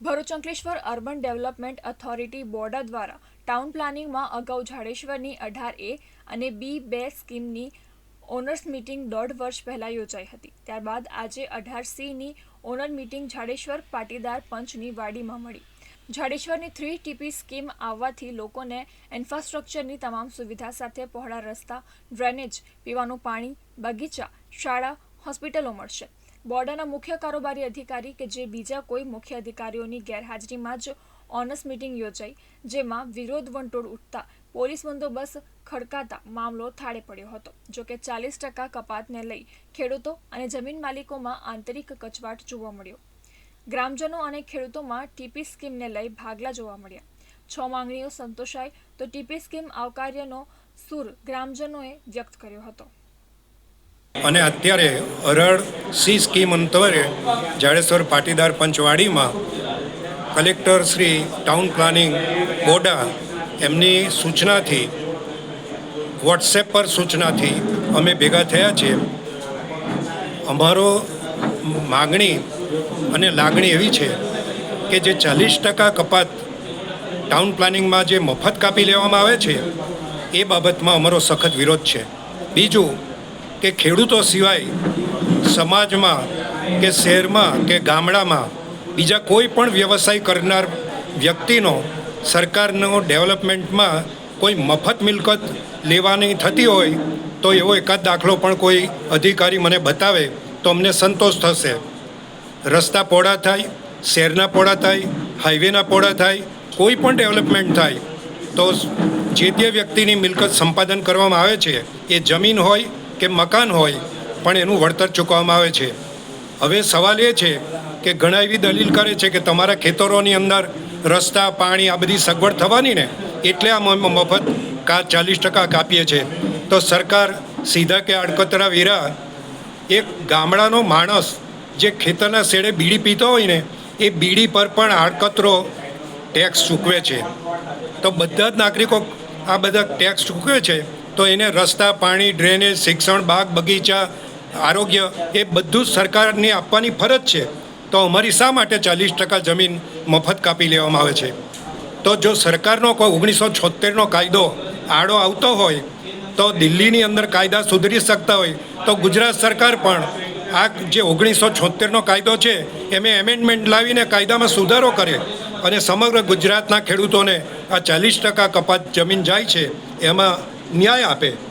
Bharuch Ankleshwar urban development authority બોર્ડા દ્વારા town પ્લાનિંગમાં અગાઉ જાડેશ્વરની અઢાર એ અને બી બે સ્કીમની ઓનર્સ મીટિંગ દોઢ વર્ષ પહેલાં યોજાઈ હતી. ત્યારબાદ આજે અઢાર સીની ઓનર મીટિંગ જાડેશ્વર પાટીદાર પંચની વાડીમાં મળી. જાડેશ્વરની થ્રી ટીપી સ્કીમ આવવાથી લોકોને ઇન્ફ્રાસ્ટ્રક્ચરની તમામ સુવિધા સાથે પહોળા રસ્તા, ડ્રેનેજ, પીવાનું પાણી, બગીચા, શાળા, હોસ્પિટલો મળશે. બોર્ડના મુખ્ય કારોબારી અધિકારી કે જે બીજા કોઈ મુખ્ય અધિકારીઓની ગેરહાજરીમાં જ ઓનર્સ મીટિંગ યોજાઈ, જેમાં વિરોધ વંટોળ ઉઠતા પોલીસ બંદોબસ્ત ખડકાતા મામલો થાળે પડ્યો હતો. જોકે ચાલીસ ટકા કપાતને લઈ ખેડૂતો અને જમીન માલિકોમાં આંતરિક કચવાટ જોવા મળ્યો. ગ્રામજનો અને ખેડૂતોમાં ટીપી સ્કીમને લઈ ભાગલા જોવા મળ્યા. છ માંગણીઓ સંતોષાય તો ટીપી સ્કીમ આવકાર્યનો સૂર ગ્રામજનોએ વ્યક્ત કર્યો હતો. અને અત્યારે અરળ સી સ્કીમ અંતરે જાડેશ્વર પાટીદાર પંચવાડીમાં કલેક્ટર શ્રી ટાઉન પ્લાનિંગ બોડા એમની સૂચનાથી, વોટ્સએપ પર સૂચનાથી અમે ભેગા થયા છીએ. અમારો માગણી અને લાગણી એવી છે કે જે ચાલીસ ટકા કપાત ટાઉન પ્લાનિંગમાં જે મફત કાપી લેવામાં આવે છે, એ બાબતમાં અમારો સખત વિરોધ છે. બીજું કે ખેડૂતો સિવાય સમાજમાં કે શહેરમાં કે ગામડામાં બીજા કોઈ પણ વ્યવસાય કરનાર વ્યક્તિનો સરકારનો ડેવલપમેન્ટમાં કોઈ મફત મિલકત લેવાની થતી હોય તો એવો એકાદ દાખલો પણ કોઈ અધિકારી મને બતાવે તો અમને સંતોષ થશે. રસ્તા પહોળા થાય, શહેરના પહોળા થાય, હાઈવેના પહોળા થાય, કોઈ પણ ડેવલપમેન્ટ થાય તો જે તે વ્યક્તિની મિલકત સંપાદન કરવામાં આવે છે, એ જમીન હોય કે મકાન હોય પણ એનું વળતર ચૂકવવામાં આવે છે. હવે સવાલ એ છે કે ઘણા એવી દલીલ કરે છે કે તમારા ખેતરોની અંદર રસ્તા, પાણી આ બધી સગવડ થવાની ને? એટલે આ મફત કા ચાલીસ ટકા કાપીએ છે તો સરકાર સીધા કે અડકતરા વેરા એક ગામડાનો માણસ જે ખેતરના શેડે બીડી પીતો હોય ને, એ બીડી પર પણ આડકતરો ટેક્સ ચૂકવે છે. તો બધા જ નાગરિકો આ બધા ટેક્સ ચૂકવે છે. તો એને રસ્તા, પાણી, ડ્રેનેજ, શિક્ષણ, બાગ બગીચા આરોગ્ય એ બધું જ સરકારની આપવાની ફરજ છે. તો અમારી શા માટે ચાલીસ ટકા જમીન મફત કાપી લેવામાં આવે છે? તો જો સરકારનો કોઈ ઓગણીસો છોતેરનો કાયદો આડો આવતો હોય, તો દિલ્હીની અંદર કાયદા સુધરી શકતા હોય, તો ગુજરાત સરકાર પણ આ જે ઓગણીસો છોતેરનો કાયદો છે, એમાં એમેન્ડમેન્ટ લાવીને કાયદામાં સુધારો કરે અને સમગ્ર ગુજરાતના ખેડૂતોને આ ચાલીસ ટકા કપાત જમીન જાય છે, એમાં ન્યાય આપે.